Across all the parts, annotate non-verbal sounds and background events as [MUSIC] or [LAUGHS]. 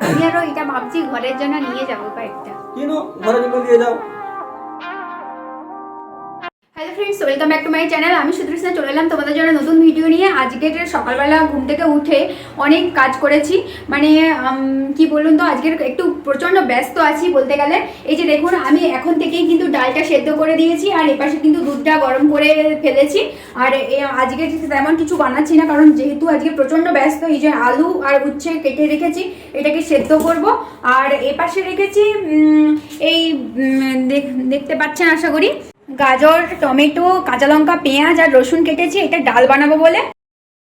আমি আরও এটা ভাবছি ঘরের জন্য নিয়ে যাব কয়েকটা। কেন? ঘরের জন্য দিয়ে যাও। Welcome back to my channel আমি সুদৃষ্ণা চলে এলাম তোমাদের জন্য নতুন ভিডিও নিয়ে। আজকে সকালবেলা ঘুম থেকে উঠে অনেক কাজ করেছি। মানে কি বলুন তো, আজকের একটু প্রচণ্ড ব্যস্ত আছি বলতে গেলে। এই যে দেখুন, আমি এখন থেকেই কিন্তু ডালটা সেদ্ধ করে দিয়েছি আর এপাশে কিন্তু দুধটা গরম করে ফেলেছি। আর আজকে তেমন কিছু বানাচ্ছি না, কারণ যেহেতু আজকে প্রচণ্ড ব্যস্ত, এই যে আলু আর উচ্ছে কেটে রেখেছি, এটাকে সেদ্ধ করব। আর এপাশে রেখেছি এই দেখ- দেখতে পাচ্ছেন আশা করি। গাজর, টমেটো, কাঁচা লঙ্কা, পেঁয়াজ আর রসুন কেটেছি, এটা ডাল বানাবো বলে।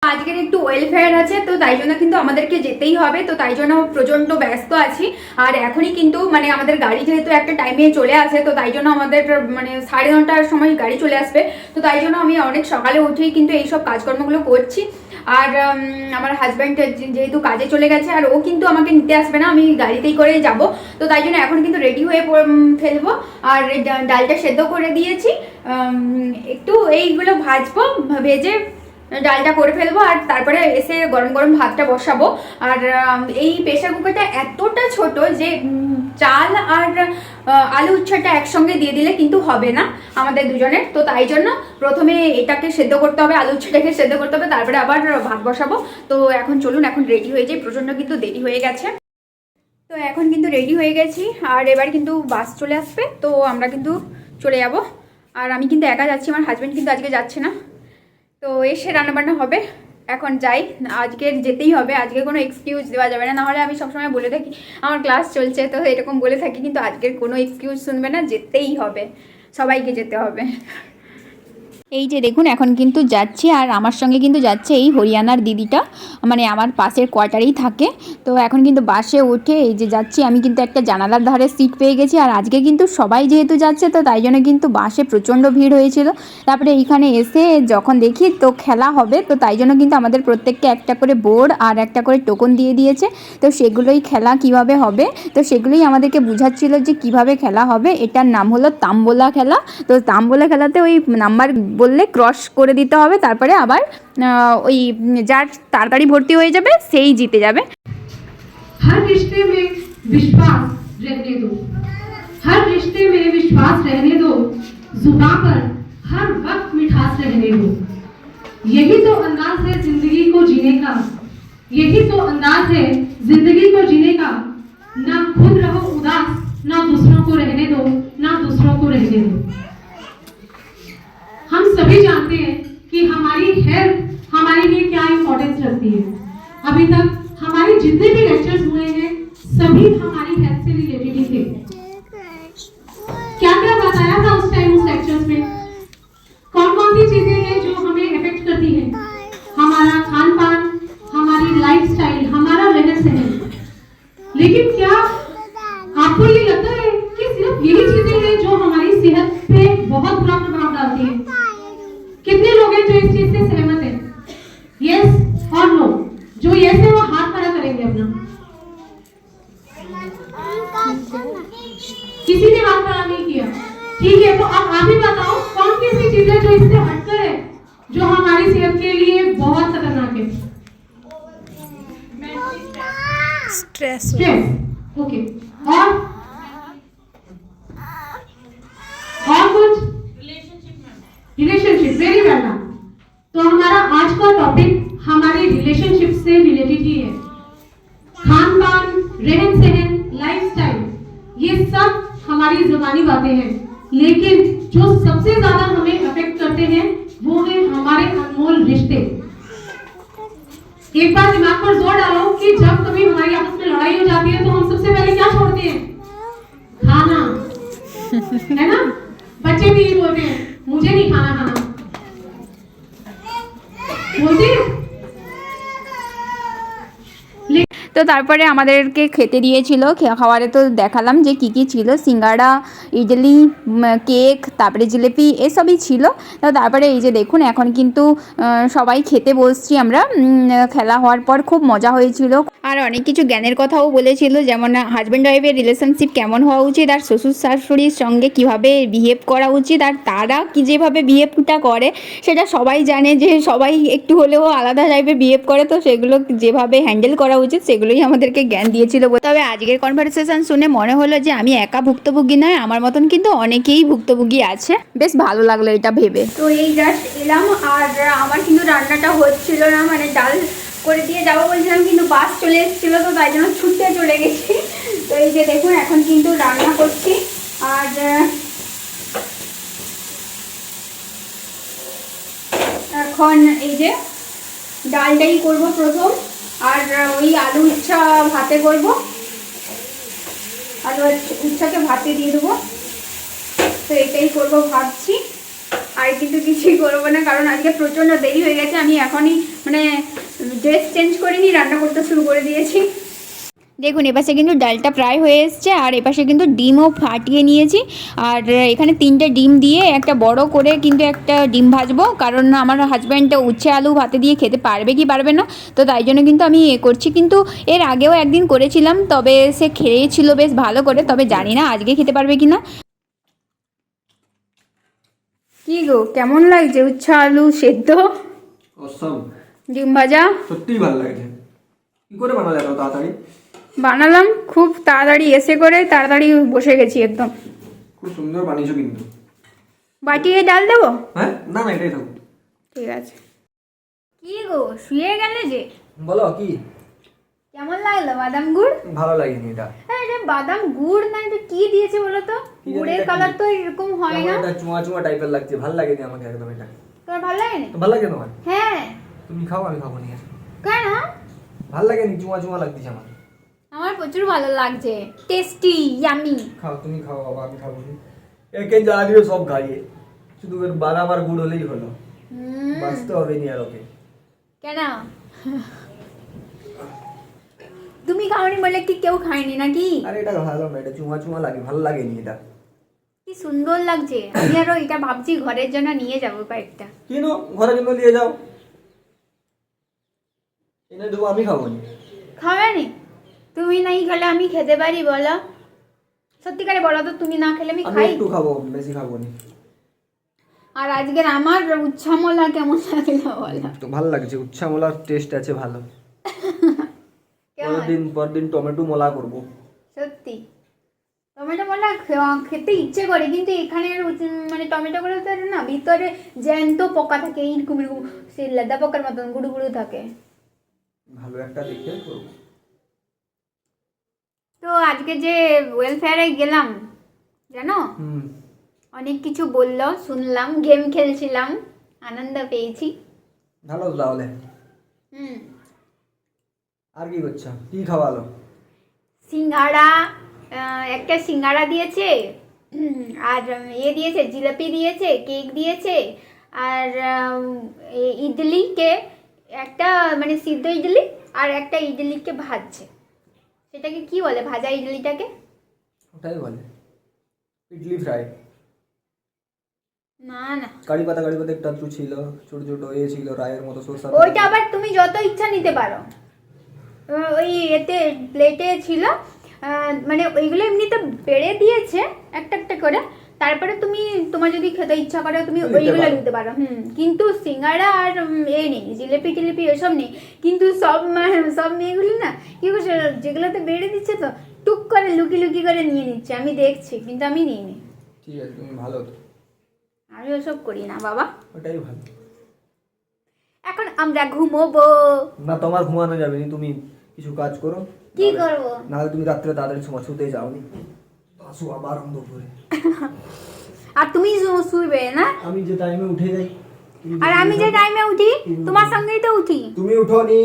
আজকের একটু ওয়েলফেয়ার আছে, তো তাই জন্য কিন্তু আমাদেরকে যেতেই হবে, তো তাই জন্য প্রচণ্ড ব্যস্ত আছি। আর এখনই কিন্তু মানে আমাদের গাড়ি যেহেতু একটা টাইমে চলে আসে, তো তাই জন্য আমাদের মানে সাড়ে নটার সময় গাড়ি চলে আসবে। তো তাই জন্য আমি অনেক সকালে উঠেই কিন্তু এইসব কাজকর্মগুলো করছি। আর আমার হাজব্যান্ড যেহেতু কাজে চলে গেছে, আর ও কিন্তু আমাকে নিতে আসবে না, আমি গাড়িতেই করে যাব। তো তাই জন্য এখন কিন্তু রেডি হয়ে ফেলব। আর ডালটা সেদ্ধ করে দিয়েছি। একটু এইগুলো ভাজবো, ভেজে ডালটা করে ফেলব, আর তারপরে এসে গরম গরম ভাতটা বসাবো। আর এই প্রেশার কুকারটা এতটা ছোট যে চাল আর আলু উচ্ছাটা একসঙ্গে দিয়ে দিলে কিন্তু হবে না আমাদের দুজনের। তো তাই জন্য প্রথমে এটাকে সেদ্ধ করতে হবে, আলু উচ্ছাটাকে সেদ্ধ করতে হবে, তারপরে আবার ভাত বসাবো। তো এখন চলুন, এখন রেডি হয়ে যাই, প্রচণ্ড কিন্তু দেরি হয়ে গেছে। তো এখন কিন্তু রেডি হয়ে গেছি, আর এবার কিন্তু বাস চলে আসবে, তো আমরা কিন্তু চলে যাব। আর আমি কিন্তু একা যাচ্ছি, আমার হাজব্যান্ড কিন্তু আজকে যাচ্ছে না। তো এসে রান্নাবান্না হবে। এখন যাই আজকে যেতেই হবে, আজকে কোনো এক্সকিউজ দেওয়া যাবে না। নাহলে আমি সবসময় বলে থাকি, আমার ক্লাস চলছে, তো এরকম বলে থাকি, কিন্তু আজকের কোনো এক্সকিউজ শুনবে না, যেতেই হবে। সবাইকে যেতে হবে। এই যে দেখুন, এখন কিন্তু যাচ্ছি আর আমার সঙ্গে কিন্তু যাচ্ছে এই হরিয়ানার দিদিটা। মানে আমার পাশের কোয়ার্টারেই থাকে। তো এখন কিন্তু বাসে উঠে এই যে যাচ্ছি, আমি কিন্তু একটা জানালার ধারে সিট পেয়ে গেছি। আর আজকে কিন্তু সবাই যেহেতু যাচ্ছে, তো তাই জন্য কিন্তু বাসে প্রচণ্ড ভিড় হয়েছিল। তারপরে এইখানে এসে যখন দেখি, তো খেলা হবে, তো তাই জন্য কিন্তু আমাদের প্রত্যেককে একটা করে বোর্ড আর একটা করে টোকন দিয়ে দিয়েছে। তো সেগুলোই খেলা কীভাবে হবে? তো সেগুলোই আমাদেরকে বুঝাচ্ছিল যে কীভাবে খেলা হবে। এটার নাম হলো তাম্বোলা খেলা। তো তাম্বোলা খেলাতে ওই নাম্বার বললে ক্রস করে দিতে হবে তারপরে আবার আহ, ওই যার তাড়াতাড়ি ভর্তি হয়ে যাবে সেই জিতে যাবে हर रिश्ते में विश्वास रहने दो हर रिश्ते में विश्वास रहने दो जुबान पर हर वक्त मिठास रहने दो यही तो अंदाज है जिंदगी को जीने का यही तो अंदाज है जिंदगी को जीने का ना खुद रहो उदास ना दूसरों को रहने दो ना दूसरों को रहने दो हम सभी जानते हैं कि हमारी हेल्थ, हमारे लिए क्या इंपॉर्टेंस रखती है। अभी तक हमारे जितने भी लेक्चर्स हुए हैं, सभी हमारी हेल्थ से रिलेटेड ही थे। क्या क्या बताया था उस टाइम उस लेक्चर्स में? कौन कौन सी चीज़ें हैं जो हमें अफेक्ट करती हैं? हमारा खान पान हमारी लाइफस्टाइल हमारा रहन सहन। लेकिन क्या आपको ये लगता है कि सिर्फ़ यही चीज़ें हैं जो हमारी सेहत पे बहुत बुरा प्रभाव डालती हैं? कितने लोग हैं जो इस चीज़ से सहमत हैं? यस और नो जो यस है वो हाथ खड़ा करेंगे अपना। किसी ने हाथ खड़ा नहीं किया। ठीक है तो अब आप ही बताओ कौन सी ऐसी चीज़ है जो इससे हटकर है जो हमारी सेहत के लिए बहुत खतरनाक है? स्ट्रेस स्ट्रेस ओके और और खान पान रहन सहन लाइफस्टाइल ये सब हमारी जुबानी बातें हैं। लेकिन जो सबसे ज़्यादा हमें अफेक्ट करते हैं, वो है हमारे अनमोल रिश्ते। एक बार दिमाग पर ज़ोर डालो कि जब कभी हमारी आपस में लड़ाई हो जाती है तो हम सबसे पहले क्या छोड़ते हैं? खाना। [LAUGHS] है ना? बच्चे भी यही बोलते हैं। मुझे नहीं खाना खाना। बोलते हैं? তো তারপরে আমাদেরকে খেতে দিয়েছিল খাওয়ারে তো দেখালাম যে কী কী ছিল, সিঙ্গাড়া, ইডলি কেক, তারপরে জিলেপি, এসবই ছিল। তো তারপরে এই যে দেখুন, এখন কিন্তু সবাই খেতে বসছি আমরা। খেলা হওয়ার পর খুব মজা হয়েছিল। অনেক কিছু জ্ঞানের কথাও বলেছিল, যেমন হাজব্যান্ড ওয়াইফের রিলেশনশিপ কেমন হওয়া উচিত, আর শ্বশুর শাশুড়ির সঙ্গে কীভাবে বিহেভ করা উচিত, আর তারা কি যেভাবে বিহেভটা করে, সেটা সবাই জানে যে সবাই একটু হলেও আলাদা টাইপের বিহেভ করে, তো সেগুলো যেভাবে হ্যান্ডেল করা উচিত, সেগুলোই আমাদেরকে জ্ঞান দিয়েছিল তবে আজকের কনভারসেশন শুনে মনে হলো যে আমি একা ভুক্তভোগী নয়, আমার মতন কিন্তু অনেকেই ভুক্তভোগী আছে। বেশ ভালো লাগল এটা ভেবে। তো এই জাস্ট এলাম, আর আমার কিন্তু রান্নাটা হচ্ছিল না মানে ডাল করে দিয়ে যাব বলছিলাম, কিন্তু বাস চলে এসেছিল তো তাই জন্য ছুটতে চলে গেছি। তো এই যে দেখুন, এখন কিন্তু রান্না করছি। আর এখন এই যে ডালটাই করব প্রথম। আর ওই আলু উচ্ছা ভাতে করব। আলু উচ্ছ- উচ্ছাকে ভাতে দিয়ে দেবো। তো এটাই করব ভাবছি। আর কিন্তু কিছুই করব না, কারণ আজকে প্রচণ্ড দেরি হয়ে গেছে। আমি এখনই মানে ড্রেস চেঞ্জ করে করিনি, রান্না করতে শুরু করে দিয়েছি। দেখুন, এপাশে কিন্তু ডালটা প্রায় হয়ে এসছে, আর এপাশে কিন্তু ডিমও ফাটিয়ে নিয়েছি। আর এখানে তিনটে ডিম দিয়ে একটা বড় করে কিন্তু একটা ডিম ভাজবো, কারণ আমার হাজব্যান্ড উচ্ছে আলু ভাতে দিয়ে খেতে পারবে কি পারবে না, তো তাই জন্য কিন্তু আমি এ করছি। কিন্তু এর আগেও একদিন করেছিলাম, তবে সে খেয়েছিল বেশ ভালো করে, তবে জানি না আজকে খেতে পারবে কি না। কি গো, কেমন লাগছে উচ্ছে আলু সেদ্ধ? ডিম ভাজা? সত্যিই ভালো লাগছে কি করে বানালে এত তাড়াতাড়ি? বানালাম খুব তাড়াতাড়ি এসে করে তাড়াতাড়ি বসে গেছি একদম। খুব সুন্দর বানিয়েছো কিন্তু। বাটিয়ে ডাল দেবো? হ্যাঁ? না না এটাই থাকুক। ঠিক আছে। কি গো শুয়ে গেলে যে? বলো কি? কেমন লাগল বাদাম গুড়? ভালো লাগেনি এটা। হ্যাঁ এটা বাদাম গুড় না এটা কি দিয়েছে বলো তো? গুড়ের কালার তো এরকম হয় না। একটা চুমা চুমা টাইপের লাগছে ভালো লাগেনি আমাকে একদম এটা। তোমার ভালো লাগেনি? তো ভালো লাগে তোমার? হ্যাঁ। তুমি খাও আমি খাব নিয়ে কেন? ভালো লাগেনি চুমা চুমা লাগতেছে আমার। আমার প্রচুর ভালো লাগছে। টেস্টি ইয়ামি খাও তুমি খাও বাবা আমি খাব নি একে যা দিও সব খাইয়ে শুধু এর আর গুড় হলেই হলো। বাঁচতে হবে নি আর ওকে। কেন? তুমি খাওনি বলে কি কেউ খায়নি নাকি? আরে এটা ভালো না এটা চুমা চুমা লাগে ভালো লাগেনি এটা। কি সুন্দর লাগছে। আমি আরও এটা ভাবছি ঘরের জন্য নিয়ে যাব কয়েকটা। কেন? ঘরের জন্য দিয়ে যাও। এনে দেবো আমি খাব নি। খাবে নি তুমি নাই খেলে আমি খেতে পারি বলো। সত্যিকারে বলো তো তুমি না খেলে আমি আমি খাই। একটু খাব বেশি খাব নি। আর আজকের আমার উচ্ছামলা কেমন লাগল বলো। তো ভালো লাগছে উচ্ছা মোলার টেস্ট আছে ভালো। [LAUGHS] কেমন? পরের দিন পরের দিন টমেটো মোলা করব। সত্যি। টমেটো মোলা খেতে ইচ্ছে করে কিন্তু এখানে মানে টমেটো গুলো তো না ভিতরে জ্যান্ত পোকা থাকে এইরকম এরকম সেই লেদা পোকার মতন গুড়ু গুড়ু থাকে। ভালো একটা দেখে করব। তো আজকে যে ওয়েলফেয়ারে গেলাম জানো? অনেক কিছু বলল শুনলাম গেম খেলছিলাম আনন্দ পেয়েছি। ভালো তাহলে। হুম। আর কি করছ? কি খাওয়ালো? সিঙ্গাড়া একটা সিঙ্গাড়া দিয়েছে আর ইয়ে দিয়েছে জিলাপি দিয়েছে কেক দিয়েছে আর ইডলিকে একটা মানে সিদ্ধ ইডলি আর একটা ইডলিকে ভাজছে। সেটাকে কি বলে? ভাজা ইডলিটাকে? ওটাই বলে। ইডলি ফ্রাই। না না। কারি পাতা কারি পাতা একটু আধটু ছিল ছোট ছোট এ ছিল রায়ের মতো সরষা ওইটা আবার তুমি যত ইচ্ছা নিতে পারো। ওই এতে প্লেটে ছিল মানে ওইগুলো এমনিতে বেড়ে দিয়েছে একটা একটা করে তারপরে তুমি তোমার যদি খেতে ইচ্ছা করে তুমি ওইগুলো নিতে পারো। হুম কিন্তু সিঙ্গাড়া আর এ নেই জিলিপি টিলিপি এসব নেই। কিন্তু সব সব মেয়েগুলো না কি করছে যেগুলোতে বেড়ে দিচ্ছে তো টুক করে লুকি লুকি করে নিয়ে নিচ্ছে। আমি দেখছি কিন্তু আমি নিইনি। ঠিক আছে তুমি ভালো আমি ওসব করি না বাবা। ওটাই ভালো। এখন আমরা ঘুমোবো। না তোমার ঘুমানো যাবে না তুমি কিছু কাজ করো। কি করব? নাহলে তুমি রাত্রে তাড়াতাড়ি সময় শুতে যাওনি। আর তুমি শুইবে না? আমি যে টাইমে উঠে যাই আর আমি যে টাইমে উঠি তোমার সঙ্গেই তো উঠি। তুমি উঠো নি।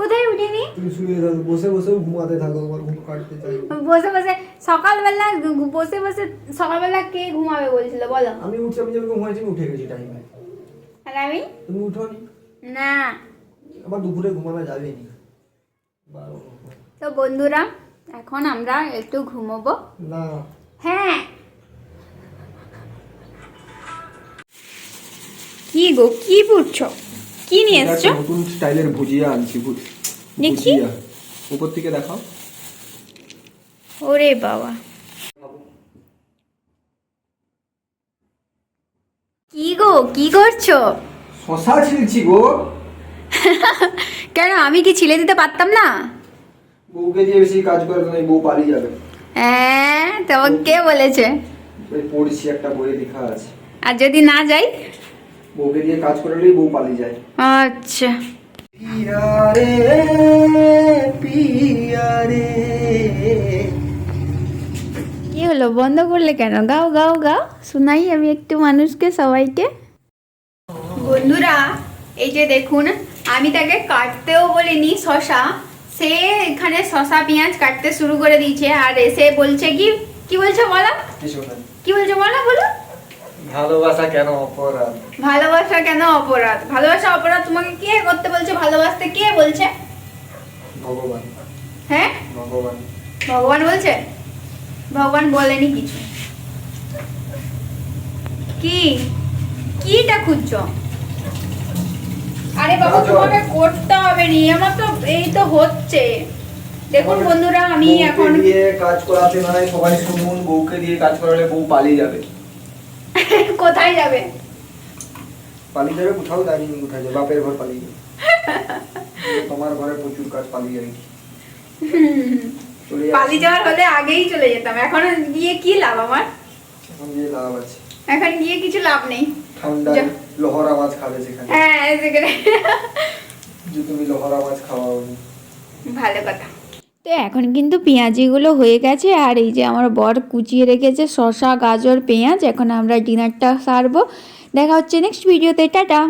কোথায় উঠিনি তুমি শুয়ে থাকো বসে বসে ঘুমাতে থাকো তোমার ঘুম কাটতে চাই। বসে বসে সকালবেলা বসে বসে সকালবেলা কে ঘুমাবে বলছিল বলো। আমি উঠছি আমি যখন ঘুমাইছি উঠে গেছি টাইমে আর আমি? তুমি উঠো নি। না। আবার দুপুরে ঘুমানো যাবে নি। তো বন্ধুরা এখন আমরা একটু ঘুমোবো। না। হ্যাঁ। কি গো কি বুঝছ কি নিয়ে এসছো? নতুন স্টাইলের ভুজিয়া আনছি ভুজ- দেখি। উপর থেকে দেখাও। ওরে বাবা। কি গো কি করছ? শশা ছিলছি গো। [LAUGHS] কেন আমি কি ছিলে দিতে পারতাম না? বউকে দিয়ে বেশি কাজ করে তো বউ পালিয়ে যাবে। হ্যাঁ তোমাকে কে বলেছে? ওই পড়ছি একটা বইয়ে লেখা আছে। আর যদি না যাই? বউকে দিয়ে কাজ করলেই বউ পালিয়ে যায়। আচ্ছা। পিয়া রে পিয়া রে কি হলো? বন্ধ করলে কেন? গাও গাও গাও। শোনাই আমি একটু মানুষকে সবাইকে। বন্ধুরা এই যে দেখুন আমি তাকে কাটতেও বলিনি শশা। সে এখানে শশা পেঁয়াজ কাটতে শুরু করে দিয়েছে আর এসে বলছে কি কি বলছে বলো। কি বলছে বলো বলো? ভালোবাসা কেন অপরাধ? ভালোবাসা কেন অপরাধ? ভালোবাসা অপরাধ তোমাকে কে করতে বলছে? ভালোবাসতে কে বলছে? ভগবান। হ্যাঁ? ভগবান। ভগবান বলছে? ভগবান বলেনি কিছু। কি? কিটা খুঁজছো? আরে বাবু তোমাকে করতে হবে নি আমার তো এই তো হচ্ছে। দেখুন বন্ধুরা আমি এখন দিয়ে কাজ করাতে নয় সবাই শুনুন বউকে দিয়ে কাজ করালে বউ পালিয়ে যাবে। [LAUGHS] কোথায় যাবে? পালিয়ে যাবে কোথাও জানি নি কোথায় যাবে বাপের ঘর পালিয়ে যাবে। [LAUGHS] তোমার ঘরে প্রচুর কাজ পালিয়ে যাবে। [LAUGHS] পালিয়ে যাওয়ার হলে আগেই চলে যেতাম এখন গিয়ে কি লাভ আমার? এখন গিয়ে লাভ আছে। এখন নিয়ে কিছু লাভ নেই। ঠান্ডা যা। লোহর আওয়াজ খাবে সেখানে। হ্যাঁ সেখানে যে তুমি লোহর আওয়াজ খাওয়াও। ভালো কথা। তো এখন কিন্তু পেঁয়াজিগুলো হয়ে গেছে আর এই যে আমার বর কুচিয়ে রেখেছে শশা গাজর পেঁয়াজ এখন আমরা ডিনারটা সারবো। দেখা হচ্ছে নেক্সট ভিডিওতে টাটা।